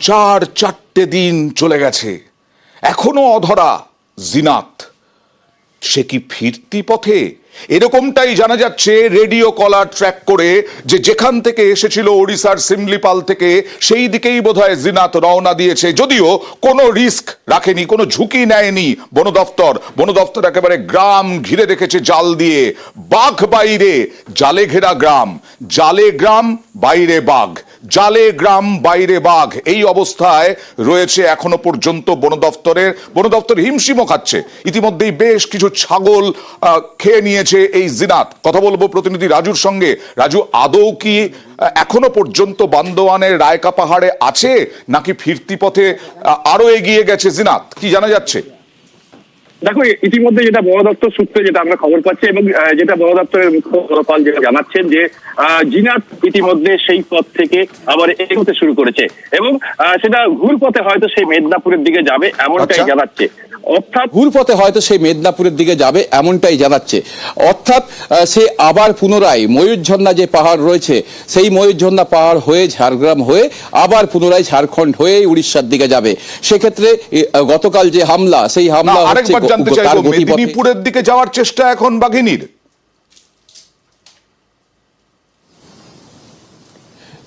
চার চারটে দিন চলে গেছে। এখনও অধরা জিনাত। সে কি ফিরতি পথে? এরকমটাই জানা যাচ্ছে রেডিও কলার ট্র্যাক করে যে যেখান থেকে এসেছিল ওড়িশার সিমলিপাল থেকে, সেই দিকেই বোধহয় জিনাত রওনা দিয়েছে। যদিও কোনো রিস্ক রাখেনি, কোনো ঝুঁকি নেয়নি বন দপ্তর বন দপ্তর একেবারে গ্রাম ঘিরে রেখেছে জাল দিয়ে। বাঘ বাইরে, জালে ঘেরা গ্রাম। জালে গ্রাম, বাইরে বাঘ। জালে গ্রাম, বাইরে বাঘ। এই অবস্থায় রয়েছে এখনও পর্যন্ত বন দপ্তরের বন দপ্তর হিমশিমও খাচ্ছে। ইতিমধ্যেই বেশ কিছু ছাগল খেয়ে নিয়েছে এই জিনাত। কথা বলব প্রতিনিধি রাজুর সঙ্গে। রাজু, আদৌ কি এখনও পর্যন্ত বান্দোয়ানের রায়কা পাহাড়ে আছে? নাকি ফিরতি পথে আরও এগিয়ে গেছে জিনাত? কি জানা যাচ্ছে? দেখো ইতিমধ্যে যেটা বন দপ্তর সূত্রে যেটা আমরা খবর পাচ্ছি এবং যেটা বন দপ্তরের মুখ্য গণপাল যেটা জানাচ্ছেন যে জিনাত ইতিমধ্যে সেই পথ থেকে আবার এগোতে শুরু করেছে এবং সেটা ঘুর পথে হয়তো সেই মেদিনীপুরের দিকে যাবে এমনটাই আচ্ছা। জানাচ্ছে। অর্থাৎ ভুল পথে হয়তো সেই মেদিনীপুরের দিকে যাবে এমনটাই জানাচ্ছে। অর্থাৎ সে আবার পুনরায় ময়ূরঝর্ণা যে পাহাড় রয়েছে সেই ময়ূরঝর্ণা পাহাড় হয়ে ঝাড়গ্রাম হয়ে আবার পুনরায় ঝাড়খণ্ড হয়ে উড়িষ্যার দিকে যাবে। সেক্ষেত্রে গতকাল যে হামলা সেই হামলা জানতে চাইব মেদিনীপুরের দিকে যাওয়ার চেষ্টা এখন বাঘিনীর।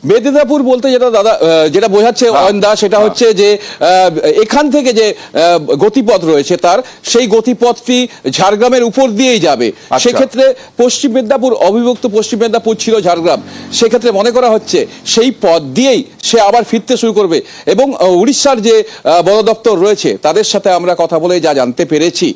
মেদিনীপুর বলতে যেটা দাদা যেটা বোঝাচ্ছে হ্যাঁ, অয়ন দা সেটা হ্যাঁ। হচ্ছে যে এখান থেকে যে গতিপথ রয়েছে তার সেই গতিপথটি ঝাড়গ্রামের উপর দিয়েই যাবে। আচ্ছা। সেক্ষেত্রে পশ্চিম মেদিনীপুর অবিভক্ত পশ্চিম মেদিনীপুর ছিল ঝাড়গ্রাম। সেক্ষেত্রে মনে করা হচ্ছে সেই পথ দিয়েই সে আবার ফিরতে শুরু করবে। এবং উড়িষ্যার যে বন দপ্তর রয়েছে তাদের সাথে আমরা কথা বলে যা জানতে পেরেছি।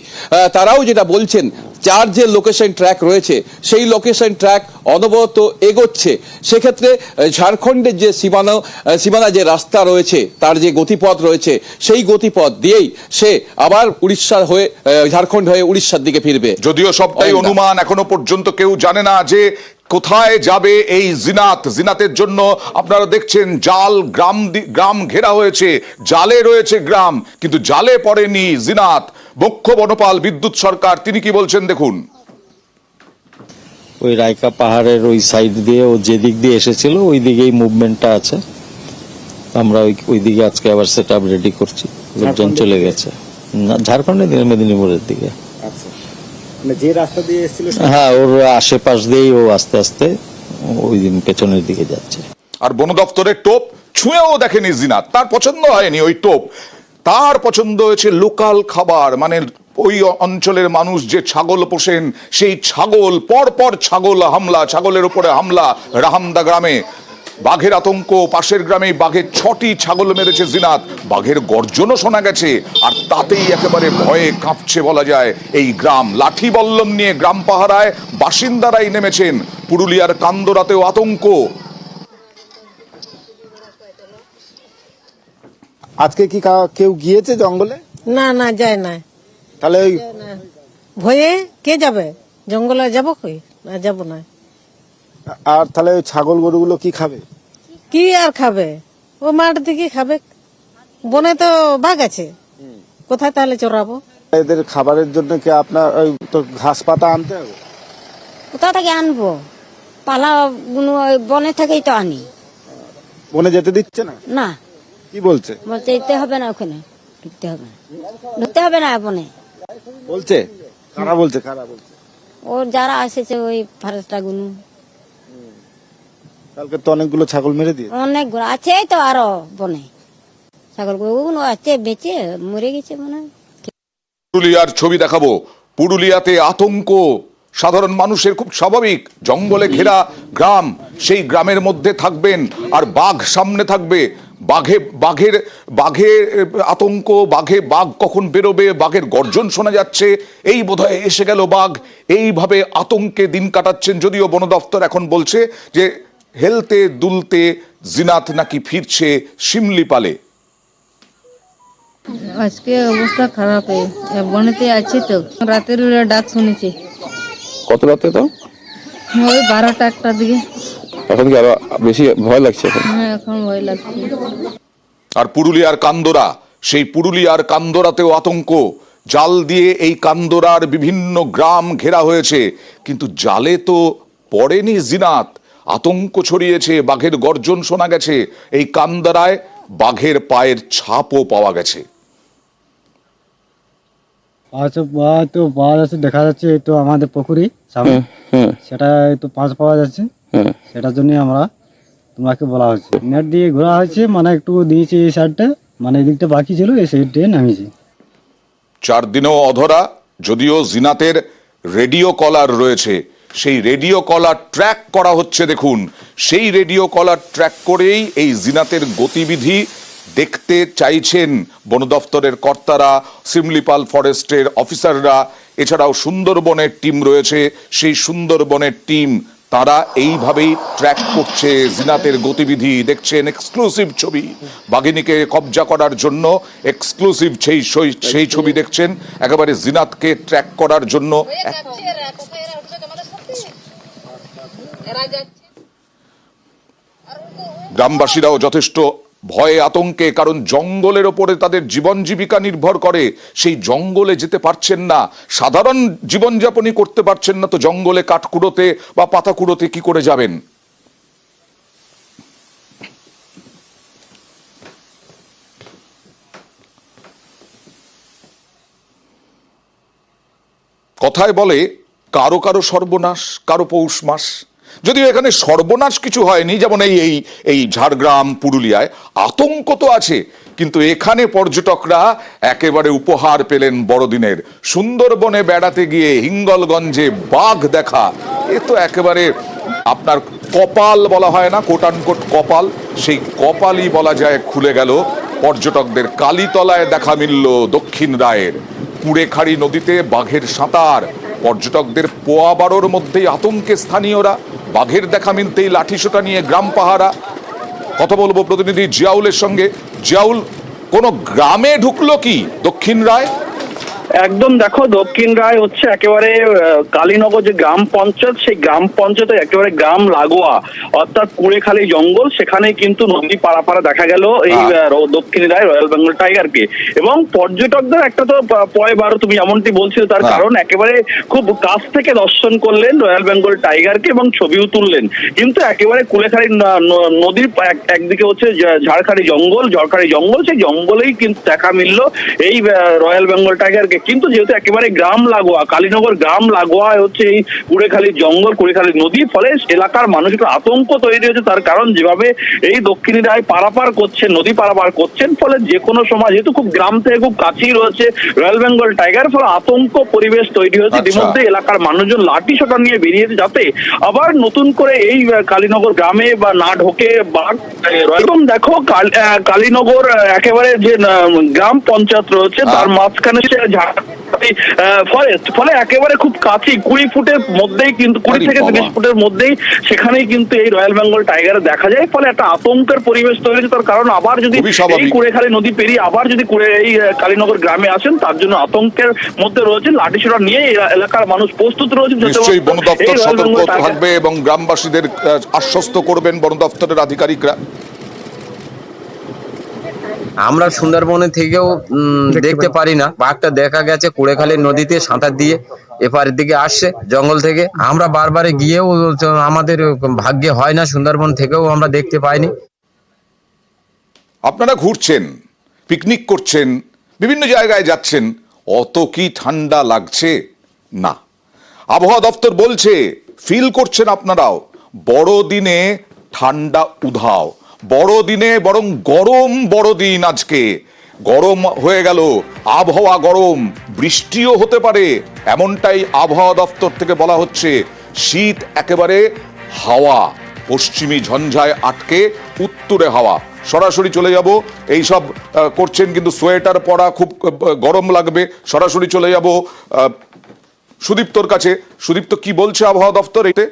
তারাও যেটা বলছেন চার যে লোকেশন ট্র্যাক রয়েছে সেই লোকেশন ট্র্যাক অনবরত এগোচ্ছে। সেক্ষেত্রে ঝাড়খণ্ডের যে সীমানা সীমানা যে রাস্তা রয়েছে তার যে গতিপথ রয়েছে সেই গতিপথ দিয়েই সে আবার উড়িষ্যার হয়ে ঝাড়খণ্ড হয়ে উড়িষ্যার দিকে ফিরবে। যদিও সবটাই অনুমান এখনও পর্যন্ত কেউ জানে না যে কোথায় যাবে এই জিনাত। জিনাতের জন্য আপনারা দেখছেন জাল গ্রাম দি- গ্রাম ঘেরা হয়েছে জালে রয়েছে গ্রাম কিন্তু জালে পড়েনি জিনাত। মুখ্য বনপাল বিদ্যুৎ সরকার তিনি কি বলছেন দেখুন। ওই রায়কা পাহাড়ের ওই সাইড দিয়ে ও যেদিক দিয়ে এসেছিল ওই দিকেই মুভমেন্টটা আছে। আমরা ওই ওই দিকে আজকে আবার সেট আপ রেডি করছি। লোকজন চলে গেছে। না ঝাড়খণ্ডের দিকে মেদিনীপুরের দিকে। আচ্ছা। মানে যে রাস্তা দিয়ে এসেছিল হ্যাঁ ওর আশেপাশ দিয়েই ও আস্তে আস্তে ওই দিন পেছনের দিকে যাচ্ছে। আর বন দপ্তরের টোপ ছুঁয়েও দেখেনি জিনাত। তার পছন্দ হয়নি ওই টোপ। তার পছন্দ হয়েছে লোকাল খাবার মানে ওই অঞ্চলের মানুষ যে ছাগল পোষেন, সেই ছাগল পর পর ছাগল হামলা, ছাগলের উপরে হামলা রাহামদা গ্রামে। বাঘের আতঙ্ক, পাশের গ্রামে বাঘের ছটি ছাগল মেরেছে জিনাত। বাঘের গর্জনও শোনা গেছে, আর তাতেই একেবারে ভয়ে কাঁপছে বলা যায় এই গ্রাম। লাঠি বল্লম নিয়ে গ্রাম পাহারায় বাসিন্দারাই নেমেছেন। পুরুলিয়ার কান্দরাতেও আতঙ্ক। আজকে কি কা- কেউ গিয়েছে জঙ্গলে? না না যায় না। তাহলে ওই ভয়ে কে যাবে? জঙ্গলে যাব কই? না যাব না। আর তাহলে ওই ছাগল গরুগুলো কি খাবে? কি আর খাবে? ও মাঠ দিকে খাবে। বনে তো বাঘ আছে। কোথায় তাহলে চড়াবো? এদের খাবারের জন্য কি আপনার ওই তো ঘাস পাতা আনতে হবে? কোথা থেকে আনব? পালা ওই বনে থেকেই তো আনি। বনে যেতে দিচ্ছে না? না। কি বলছে? বলতে যেতে হবে না ওখানে। ঢুকতে হবে না। ঢুকতে হবে না বনে বলছে? কারা বলছে? কারা বলছে? ও যারা এসেছে ওই ফরেস্টটা গুলো কালকে তো অনেকগুলো ছাগল মেরে দিয়ে অনেকগুলো আছে তো আরও বনে। ছাগলগুলো আছে বেঁচে মরে গেছে মনে হয়। পুরুলিয়ার ছবি দেখাবো। পুরুলিয়াতে আতঙ্ক। সাধারণ মানুষের খুব স্বাভাবিক। জঙ্গলে ঘেরা গ্রাম সেই গ্রামের মধ্যে থাকবেন আর বাঘ সামনে থাকবে। বাঘে বাঘের বাঘের আতঙ্ক বাঘে বাঘ কখন বেরোবে বাঘের গর্জন শোনা যাচ্ছে এই বোধহয় এসে গেল বাঘ। এইভাবে আতঙ্কে দিন কাটাচ্ছেন যদিও বন দপ্তর এখন বলছে যে হেলতে দুলতে জিনাত নাকি ফিরছে শিমলিপালে আজকে অবস্থা খারাপ বনেতে আছে তো রাতের ডাক শুনেছি। কত রাতে তো? ওই বারোটা একটার দিকে। এখন কি আরও বেশি ভয় লাগছে এখন? হ্যাঁ এখন ভয় লাগছে। আর পুরুলিয়ার কান্দোরা সেই পুরুলিয়ার কান্দোরাতেও আতঙ্ক। জাল দিয়ে এই কান্দোরার বিভিন্ন গ্রাম ঘেরা হয়েছে কিন্তু জালে তো পড়েনি জিনাত। আতঙ্ক ছড়িয়েছে বাঘের গর্জন শোনা গেছে। এই কান্দারায় বাঘের পায়ের ছাপও পাওয়া গেছে। পাঁচ পা তো যাচ্ছে দেখা যাচ্ছে তো আমাদের পুকুরি সামনে। সেটা তো পাঁচ পাওয়া যাচ্ছে। সেটার জন্য আমরা তোমাকে বলা হচ্ছে নেট দিয়ে ঘোরা হয়েছে মানে একটু দিয়েছে এই সাইডটা মানে এদিকটা বাকি ছিল, এই সাইডটা নামিয়েছে। চার দিনেও অধরা, যদিও জিনাতের রেডিও কলার রয়েছে। সেই রেডিও কলার ট্র্যাক করা হচ্ছে, দেখুন। সেই রেডিও কলার ট্র্যাক করেই এই জিনাতের গতিবিধি দেখতে চাইছেন বন দফতরের কর্তারা, সিমলিপাল ফরেস্টের অফিসাররা এছাড়াও সুন্দরবনের টিম রয়েছে। সেই সুন্দরবনের টিম তারা এইভাবেই ট্র্যাক করছে জিনাতের গতিবিধি, দেখছেন এক্সক্লুসিভ ছবি। বাঘিনীকে কবজা করার জন্য এক্সক্লুসিভ সেই সেই- ছবি দেখছেন। একেবারে জিনাতকে ট্র্যাক করার জন্য গ্রামবাসীরাও যথেষ্ট ভয়ে আতঙ্কে, কারণ জঙ্গলের ওপরে তাদের জীবন জীবিকা নির্ভর করে। সেই জঙ্গলে যেতে পারছেন না। সাধারণ জীবনযাপনই করতে পারছেন না তো জঙ্গলে কাঠকুড়োতে বা পাতা কুড়োতে কি করে যাবেন? কথায় বলে, কারও কারও সর্বনাশ, কারও পৌষ মাস। যদিও এখানে সর্বনাশ কিছু হয়নি, যেমন এই এই এই ঝাড়গ্রাম, পুরুলিয়ায় আতঙ্ক তো আছে, কিন্তু এখানে পর্যটকরা একেবারে উপহার পেলেন বড়দিনের। সুন্দরবনে বেড়াতে গিয়ে হিঙ্গলগঞ্জে বাঘ দেখা, এ তো একেবারে আপনার কপাল বলা হয় না কোটানকোট কপাল, সেই কপালই বলা যায় খুলে গেল। পর্যটকদের কালীতলায় দেখা মিলল দক্ষিণ রায়ের। কুড়েখাড়ি নদীতে বাঘের সাঁতার, পর্যটকদের পোয়া বারোর মধ্যেই আতঙ্কে স্থানীয়রা। বাঘের দেখা মিলতেই লাঠিসোটা নিয়ে গ্রাম পাহারা। কথা বলব প্রতিনিধি জিয়াউলের সঙ্গে। জিয়াউল, কোনো গ্রামে ঢুকলো কি দক্ষিণ রায়? একদম দেখো দক্ষিণ রায় হচ্ছে একেবারে কালীনগর যে গ্রাম পঞ্চায়েত সেই গ্রাম পঞ্চায়েতে একেবারে গ্রাম লাগোয়া অর্থাৎ কুড়েখালি জঙ্গল সেখানে কিন্তু নদী পাড়াপাড়া দেখা গেল এই। দক্ষিণ রায় রয়্যাল বেঙ্গল টাইগারকে এবং পর্যটকদের একটা তো প- পয় বারো তুমি এমনটি বলছিলে তার। কারণ একেবারে খুব কাছ থেকে দর্শন করলেন রয়্যাল বেঙ্গল টাইগারকে এবং ছবিও তুললেন কিন্তু একেবারে কুলেখালী ন- নদীর এক- একদিকে হচ্ছে ঝা- ঝাড়খাড়ি জঙ্গল ঝড়খাড়ি জঙ্গল সেই জঙ্গলেই কিন্তু দেখা মিললো এই রয়্যাল বেঙ্গল টাইগারকে কিন্তু যেহেতু একেবারে গ্রাম লাগোয়া কালীনগর গ্রাম লাগোয়া হচ্ছে এই কুড়েখালী জঙ্গল কুড়েখালী নদী ফলে এলাকার মানুষ একটু আতঙ্ক তৈরি হয়েছে। তার কারণ যেভাবে এই দক্ষিণী রায় পারাপার করছেন নদী পারাপার করছেন ফলে যে কোনো সময় যেহেতু খুব গ্রাম থেকে খুব কাছেই রয়েছে রয়্যাল বেঙ্গল টাইগার ফলে আতঙ্ক পরিবেশ তৈরি হয়েছে। আচ্ছা। ইতিমধ্যে এলাকার মানুষজন লাঠি সোটা নিয়ে বেরিয়েছে যাতে আবার নতুন করে এই কালীনগর গ্রামে বা না ঢোকে বাঘ একদম দেখো কালীনগর একেবারে যে গ্রাম পঞ্চায়েত রয়েছে তার মাঝখানে সে ফরেস্ট ফলে একেবারে খুব কাছে কুড়ি ফুটের মধ্যেই কিন্তু কুড়ি থেকে তিরিশ ফুটের মধ্যেই সেখানেই কিন্তু এই রয়্যাল বেঙ্গল টাইগার দেখা যায়। ফলে একটা আতঙ্কের পরিবেশ তৈরি হয়েছে। তার কারণ আবার যদি এই কুড়েখালী নদী পেরিয়ে আবার যদি কুড়ে এই কালীনগর গ্রামে আসেন তার জন্য আতঙ্কের মধ্যে রয়েছে লাঠিসোড়া নিয়ে এলাকার মানুষ প্রস্তুত রয়েছে নিশ্চয়ই বন দপ্তর সতর্ক থাকবে এবং গ্রামবাসীদের আশ্বস্ত করবেন বন দপ্তরের আধিকারিকরা। আমরা সুন্দরবনে থেকেও দেখতে পারি না। বাঘটা দেখা গেছে কুড়েখালী নদীতে সাঁতার দিয়ে এপারের দিকে আসছে জঙ্গল থেকে। আমরা বারবারে গিয়েও আমাদের ভাগ্যে হয় না সুন্দরবন থেকেও আমরা দেখতে পাইনি। আপনারা ঘুরছেন পিকনিক করছেন বিভিন্ন জায়গায় যাচ্ছেন অত কি ঠান্ডা লাগছে? না। আবহাওয়া দপ্তর বলছে ফিল করছেন আপনারাও বড়দিনে ঠান্ডা উধাও। বড়দিনে বরং গরম বড়দিন আজকে। গরম হয়ে গেল, আবহাওয়া গরম, বৃষ্টিও হতে পারে, এমনটাই আবহাওয়া দপ্তর থেকে বলা হচ্ছে। শীত একেবারে হাওয়া, পশ্চিমী ঝঞ্ঝায় আটকে উত্তরে হাওয়া। সরাসরি চলে যাব, এই সব করছেন কিন্তু সোয়েটার পরা খুব গরম লাগবে। সরাসরি চলে যাব সুদীপ্তর কাছে। সুদীপ্ত কি বলছে আবহাওয়া দপ্তর এতে?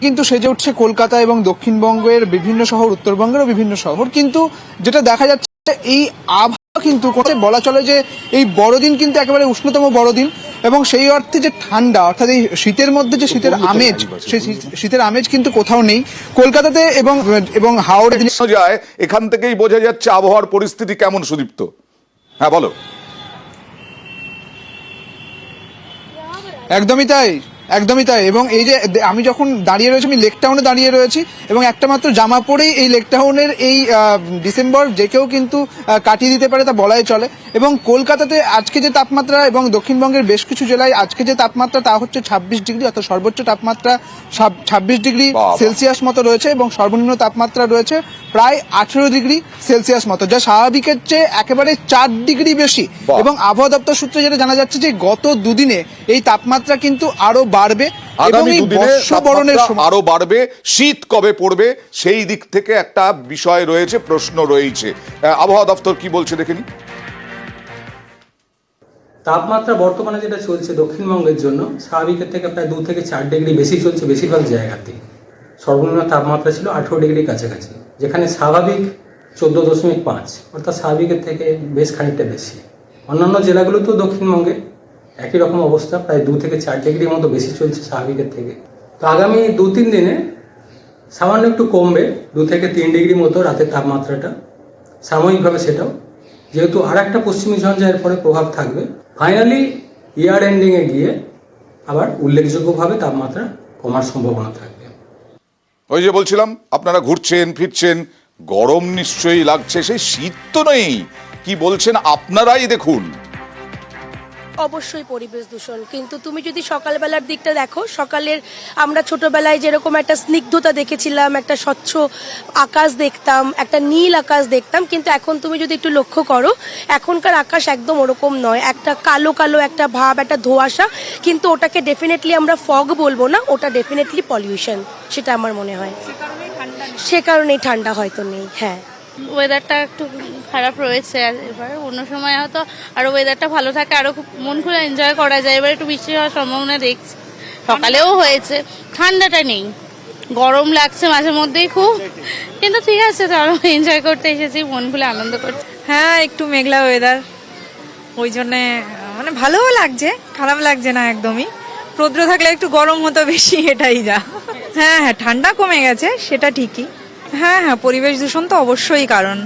কিন্তু সেজে উঠছে কলকাতা এবং দক্ষিণবঙ্গের বিভিন্ন শহর উত্তরবঙ্গেরও বিভিন্ন শহর। কিন্তু যেটা দেখা যাচ্ছে এই আবহাওয়া কিন্তু বলা চলে যে এই বড়দিন কিন্তু একেবারে উষ্ণতম বড়দিন এবং সেই অর্থে যে ঠান্ডা অর্থাৎ এই শীতের মধ্যে যে শীতের আমেজ সেই শীতের আমেজ কিন্তু কোথাও নেই। কলকাতাতে এবং এবং হাওড়ে যায় এখান থেকেই বোঝা যাচ্ছে আবহাওয়ার পরিস্থিতি কেমন সুদীপ্ত। হ্যাঁ বলো। একদমই তাই। একদমই তাই। এবং এই যে আমি যখন দাঁড়িয়ে রয়েছি আমি লেক টাউনে দাঁড়িয়ে রয়েছি এবং একটা মাত্র জামা পরেই এই লেক টাউনের এই ডিসেম্বর যে কেউ কিন্তু কাটিয়ে দিতে পারে তা বলাই চলে। এবং কলকাতাতে আজকে যে তাপমাত্রা এবং দক্ষিণবঙ্গের বেশ কিছু জেলায় আজকে যে তাপমাত্রা তা হচ্ছে ছাব্বিশ ডিগ্রি অর্থাৎ সর্বোচ্চ তাপমাত্রা ছাব্বিশ ডিগ্রি সেলসিয়াস মতো রয়েছে এবং সর্বনিম্ন তাপমাত্রা রয়েছে প্রায় আঠেরো ডিগ্রি সেলসিয়াস মতো যা স্বাভাবিকের চেয়ে একেবারে চার ডিগ্রি বেশি। এবং আবহাওয়া দপ্তর সূত্রে যেটা জানা যাচ্ছে যে গত দুদিনে এই তাপমাত্রা কিন্তু আরও বাড়বে এবং এই বর্ষবরণের আরও বাড়বে শীত কবে পড়বে সেই দিক থেকে একটা বিষয় রয়েছে প্রশ্ন রয়েছে। আবহাওয়া দপ্তর কি বলছে দেখে নি তাপমাত্রা বর্তমানে যেটা চলছে দক্ষিণবঙ্গের জন্য স্বাভাবিকের থেকে প্রায় দু থেকে চার ডিগ্রি বেশি চলছে বেশিরভাগ জায়গাতে সর্বনিম্ন তাপমাত্রা ছিল আঠেরো ডিগ্রি কাছাকাছি যেখানে স্বাভাবিক চোদ্দ দশমিক পাঁচ অর্থাৎ স্বাভাবিকের থেকে বেশ খানিকটা বেশি। অন্যান্য জেলাগুলোতেও দক্ষিণবঙ্গে একই রকম অবস্থা, প্রায় দু থেকে চার ডিগ্রির মতো বেশি চলছে স্বাভাবিকের থেকে। তো আগামী দু তিন দিনে সামান্য একটু কমবে, দু থেকে তিন ডিগ্রি মতো রাতের তাপমাত্রাটা, সাময়িকভাবে সেটাও। যেহেতু আর একটা পশ্চিমী ঝঞ্ঝা এর পরে প্রভাব থাকবে। ফাইনালি ইয়ার এন্ডিংয়ে গিয়ে আবার উল্লেখযোগ্যভাবে তাপমাত্রা কমার সম্ভাবনা থাকবে। ওই যে বলছিলাম, আপনারা ঘুরছেন, ফিরছেন, গরম নিশ্চয়ই লাগছে, সেই শীত তো নেই। কি বলছেন আপনারাই দেখুন। অবশ্যই পরিবেশ দূষণ। কিন্তু তুমি যদি সকালবেলার দিকটা দেখো সকালের আমরা ছোটবেলায় যেরকম একটা স্নিগ্ধতা দেখেছিলাম একটা স্বচ্ছ আকাশ দেখতাম একটা নীল আকাশ দেখতাম কিন্তু এখন তুমি যদি একটু লক্ষ্য করো এখনকার আকাশ একদম ওরকম নয়। একটা কালো কালো একটা ভাব একটা ধোঁয়াশা কিন্তু ওটাকে ডেফিনেটলি আমরা ফগ বলব না ওটা ডেফিনেটলি পলিউশন সেটা আমার মনে হয়। সে কারণেই ঠান্ডা হয়তো নেই হ্যাঁ। ওয়েদারটা একটু খারাপ রয়েছে এবার অন্য সময় হয়তো আরও ওয়েদারটা ভালো থাকে, আরও খুব মন খুলে এনজয় করা যায়। এবার একটু বৃষ্টি হওয়ার সম্ভাবনা দেখছি। সকালেও হয়েছে, ঠান্ডাটা নেই। গরম লাগছে মাঝে মধ্যেই খুব। কিন্তু ঠিক আছে, চলো এনজয় করতে এসেছি, মন খুলে আনন্দ করতে হ্যাঁ একটু মেঘলা ওয়েদার ওই জন্যে মানে ভালোও লাগছে, খারাপ লাগছে না একদমই। রৌদ্র থাকলে একটু গরম হতো বেশি, এটাই যা। হ্যাঁ হ্যাঁ ঠান্ডা কমে গেছে, সেটা ঠিকই। হ্যাঁ হ্যাঁ পরিবেশ দূষণ তো অবশ্যই কারণ।